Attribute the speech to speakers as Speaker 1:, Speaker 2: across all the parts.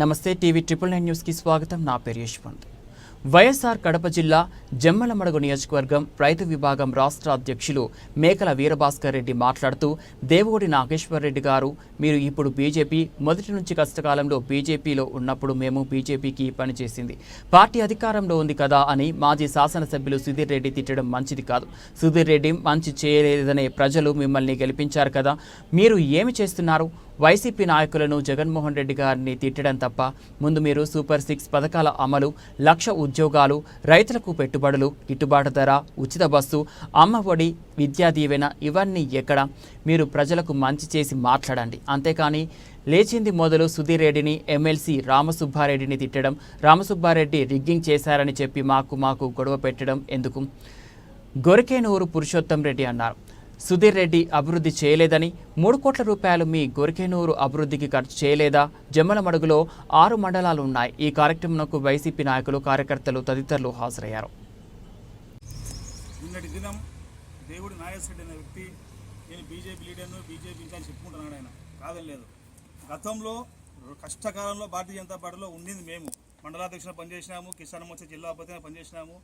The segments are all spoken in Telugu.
Speaker 1: నమస్తే టీవీ ట్రిపుల్ నైన్ న్యూస్కి స్వాగతం. నా పేరు యశ్వంత్. వైఎస్ఆర్ కడప జిల్లా జమ్మలమడుగు నియోజకవర్గం రైతు విభాగం రాష్ట్ర అధ్యక్షులు మేకల వీరభాస్కర్ రెడ్డి మాట్లాడుతూ దేవుగుడి నాగేశ్వర్ రెడ్డి గారు మీరు ఇప్పుడు బీజేపీ మొదటి నుంచి కష్టకాలంలో బీజేపీలో ఉన్నప్పుడు మేము బీజేపీకి పనిచేసింది పార్టీ అధికారంలో ఉంది కదా అని మాజీ శాసనసభ్యులు సుధీర్ రెడ్డి తిట్టడం మంచిది కాదు. సుధీర్ రెడ్డి మంచి చేయలేదనే ప్రజలు మిమ్మల్ని గెలిపించారు కదా. మీరు ఏమి చేస్తున్నారు? వైసీపీ నాయకులను జగన్మోహన్ రెడ్డి గారిని తిట్టడం తప్ప ముందు మీరు సూపర్ సిక్స్ పథకాల అమలు లక్ష ఉద్యోగాలు రైతులకు పెట్టుబడులు గిట్టుబాటు ధర ఉచిత బస్సు అమ్మ ఒడి విద్యా దీవెన ఇవన్నీ ఎక్కడ? మీరు ప్రజలకు మంచి చేసి మాట్లాడండి. అంతేకాని లేచింది మొదలు సుధీర్ రెడ్డిని ఎమ్మెల్సీ రామసుబ్బారెడ్డిని తిట్టడం రామసుబ్బారెడ్డి రిగ్గింగ్ చేశారని చెప్పి మాకు మాకు గొడవ పెట్టడం ఎందుకు? గొరికేనూరు పురుషోత్తం రెడ్డి అన్నారు. సుధీర్ రెడ్డి అభివృద్ధి చేయలేదని మూడు కోట్ల రూపాయలు మీ గొరికెనూరు అభివృద్ధికి ఖర్చు చేయలేదా? జమ్మలమడుగులో ఆరు మండలాలు ఉన్నాయి. ఈ కార్యక్రమంకు వైసీపీ నాయకులు కార్యకర్తలు తదితరులు హాజరయ్యారు.
Speaker 2: నిన్నటి దినం దేవుడు నాగేశ్వరుడు అనే వ్యక్తి నేను బీజేపీ లీడర్ను బీజేపీ ఇంకా చెప్పుకుంటున్నాడు ఆయన. కాదని లేదు. గతంలో కష్టకాలంలో భారతీయ జనతా పార్టీలో ఉండింది మేము. మండలాధ్యక్షులు పనిచేసినాము కిసాన్ మోర్చా జిల్లా ఉపతిగా పనిచేసినాము.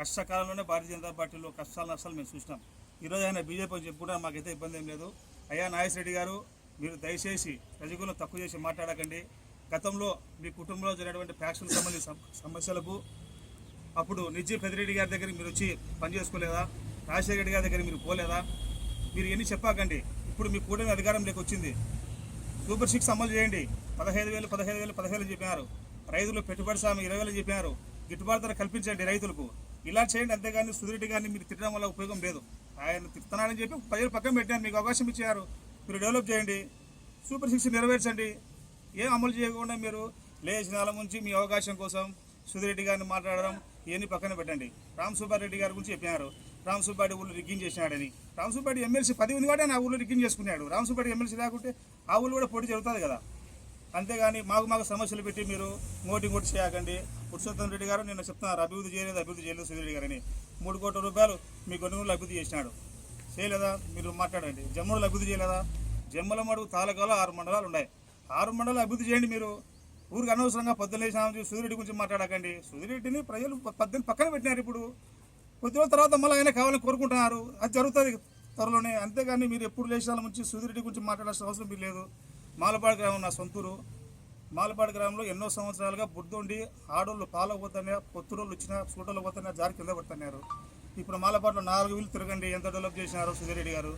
Speaker 2: కష్టకాలంలోనే భారతీయ జనతా పార్టీలో కష్టాలు నష్టాలు మేము చూసినాం. ఈరోజు ఆయన బీజేపీ చెప్పుకుంటే మాకైతే ఇబ్బంది ఏం లేదు. అయ్యా నాగేశ్వరెడ్డి గారు మీరు దయచేసి ప్రజలను తక్కువ చేసి మాట్లాడకండి. గతంలో మీ కుటుంబంలో జరిగినటువంటి ఫ్యాక్షన్ సంబంధించిన సమస్యలకు అప్పుడు నిజీ పెదిరెడ్డి గారి దగ్గర మీరు వచ్చి పని చేసుకోలేదా? రాజశేఖర రెడ్డి గారి దగ్గర మీరు పోలేదా? మీరు ఎన్ని చెప్పాకండి. ఇప్పుడు మీ కూటమి అధికారంలోకి వచ్చింది. సూపర్ సిక్స్ అమలు చేయండి. పదహైదు వేలు పదహైదు వేలు పదహైదు చెప్పారు చెప్పినారు. రైతులు పెట్టుబడి సామి ఇరవై వేలు చెప్పినారు. గిట్టుబాటు ధర కల్పించండి రైతులకు. ఇలా చేయండి అంతేగాని సుధిరెడ్డి గారిని మీరు తిట్టడం వల్ల ఉపయోగం లేదు. ఆయన తిప్పుతున్నాడని చెప్పి ప్రజలు పక్కన పెట్టాను మీకు అవకాశం ఇచ్చారు. మీరు డెవలప్ చేయండి. సూపర్ సిక్స్ నెరవేర్చండి. ఏం అమలు చేయకుండా మీరు లేచిన నెల నుంచి మీ అవకాశం కోసం సుధిరెడ్డి గారిని మాట్లాడడం ఇవన్నీ పక్కన పెట్టండి. రామ్ సుబ్బారెడ్డి గారి గురించి చెప్పినారు. రామ్ సుబ్బారెడ్డి ఊళ్ళో రిగ్గింగ్ చేసినాడని. రామ్ సుబ్బారెడ్డి ఎమ్మెల్సీ పది ఉంది కాబట్టి ఆ ఊళ్ళో రిగ్గింగ్ చేసుకున్నాడు. రామ్ సుబ్బారెడ్డి ఎమ్మెల్సీ లేకుంటే ఆ ఊళ్ళో కూడా పోటీ జరుగుతుంది కదా. అంతేగాని మాకు మాకు సమస్యలు పెట్టి మీరు ఓటింగ్ ఓటు చేయకండి. పురుషోత్తం రెడ్డి గారు నిన్న చెప్తున్నారు అభివృద్ధి చేయలేదు అభివృద్ధి చేయలేదు సుధీరెడ్డి గారని. మూడు కోట్ల రూపాయలు మీ కొనుగోలు అభివృద్ధి చేసినాడు. చేయలేదా? మీరు మాట్లాడండి. జమ్మూలు అభివృద్ధి చేయలేదా? జమ్మల మడుగు తాలూకాలో ఆరు మండలాలు ఉన్నాయి. ఆరు మండలాలు అభివృద్ధి చేయండి మీరు. ఊరికి అనవసరంగా పొద్దున్న లేచిన సుధీరెడ్డి గురించి మాట్లాడకండి. సుధీరెడ్డిని ప్రజలు పద్దెనిమిది పక్కన పెట్టినారు ఇప్పుడు. కొద్ది రోజుల తర్వాత మళ్ళీ ఆయన కావాలని కోరుకుంటున్నారు. అది జరుగుతుంది త్వరలోనే. అంతేగాని మీరు ఎప్పుడు లేచిన నుంచి సుధీరెడ్డి గురించి మాట్లాడాల్సిన అవసరం మీరు లేదు. మాలపాడు గ్రామం నా సొంతూరు. మాలపాడు గ్రామంలో ఎన్నో సంవత్సరాలుగా బుద్ధుండి ఆడోళ్ళు పాలకపోతానే పొత్తురోళ్ళు వచ్చినా సూటోళ్ళు పోతానే జారి కింద పడుతున్నారు. ఇప్పుడు మాలపాడులో నాలుగు వీళ్ళు తిరగండి ఎంత డెవలప్ చేసినారో సుధీరెడ్డి గారు?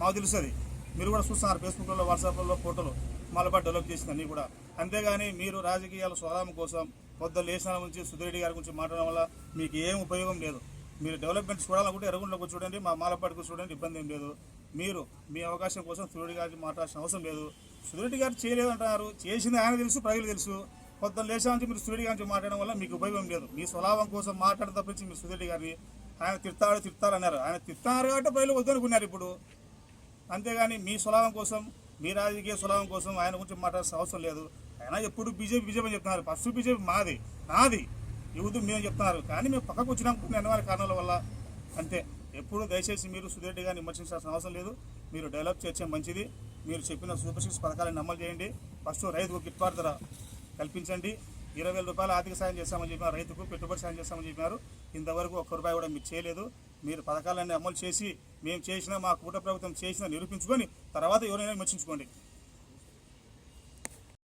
Speaker 2: మాకు తెలుస్తుంది. మీరు కూడా చూస్తున్నారు ఫేస్బుక్లో వాట్సాప్లో ఫోటోలు మాలపాడు డెవలప్ చేసిందని కూడా. అంతేగాని మీరు రాజకీయాల స్వరామం కోసం పొద్దున్న లేచిన నుంచి సుధీరెడ్డి గారి గురించి మాట్లాడడం వల్ల మీకు ఏం ఉపయోగం లేదు. మీరు డెవలప్మెంట్ చూడాలనుకుంటే ఎర్రగుంట్లోకి చూడండి మా మాలపాడుకు చూడండి ఇబ్బంది ఏం లేదు. మీరు మీ అవకాశం కోసం సుధీరెడ్డి గారికి మాట్లాడాల్సిన అవసరం లేదు. సుధీరెడ్డి గారు చేయలేదంటున్నారు. చేసింది ఆయన తెలుసు ప్రజలు తెలుసు. పొద్దున్న లేచా నుంచి మీరు సుధీరెడ్డి గారి నుంచి మాట్లాడడం వల్ల మీకు ఉపయోగం లేదు. మీ స్వలాభం కోసం మాట్లాడడం తప్పించి మీరు సుధీరెడ్డి గారిని ఆయన తిడతాడు తిడతారు అన్నారు. ఆయన తిడతారు కాబట్టి ప్రజలు వద్దనుకున్నారు ఇప్పుడు. అంతేగాని మీ స్వలాభం కోసం మీ రాజకీయ స్వలాభం కోసం ఆయన గురించి మాట్లాడాల్సిన అవసరం లేదు. ఆయన ఎప్పుడు బీజేపీ బీజేపీ అని చెప్తున్నారు. ఫస్ట్ బీజేపీ మాది నాది. ఇవ్వదు మేము చెప్తున్నారు. కానీ మేము పక్కకు వచ్చినాం కొన్ని కారణాల వల్ల అంతే. ఎప్పుడు దయచేసి మీరు సుధీరెడ్డి గారిని విమర్శించాల్సిన అవసరం లేదు. మీరు డెవలప్ చేసే మంచిది. మీరు చెప్పిన సూపర్ సిక్స్ పథకాలను అమలు చేయండి. ఫస్ట్ రైతుకు గిట్టుబాటు ధర కల్పించండి. ఇరవై వేల రూపాయలు ఆర్థిక సాయం చేస్తామని చెప్పినారు. రైతుకు పెట్టుబడి సాయం చేస్తామని చెప్పినారు. ఇంతవరకు ఒక్క రూపాయి కూడా మీరు చేయలేదు. మీరు పథకాలన్నీ అమలు చేసి మేము చేసినా మా కూట ప్రభుత్వం చేసినా నిరూపించుకొని తర్వాత ఎవరైనా విమర్శించుకోండి.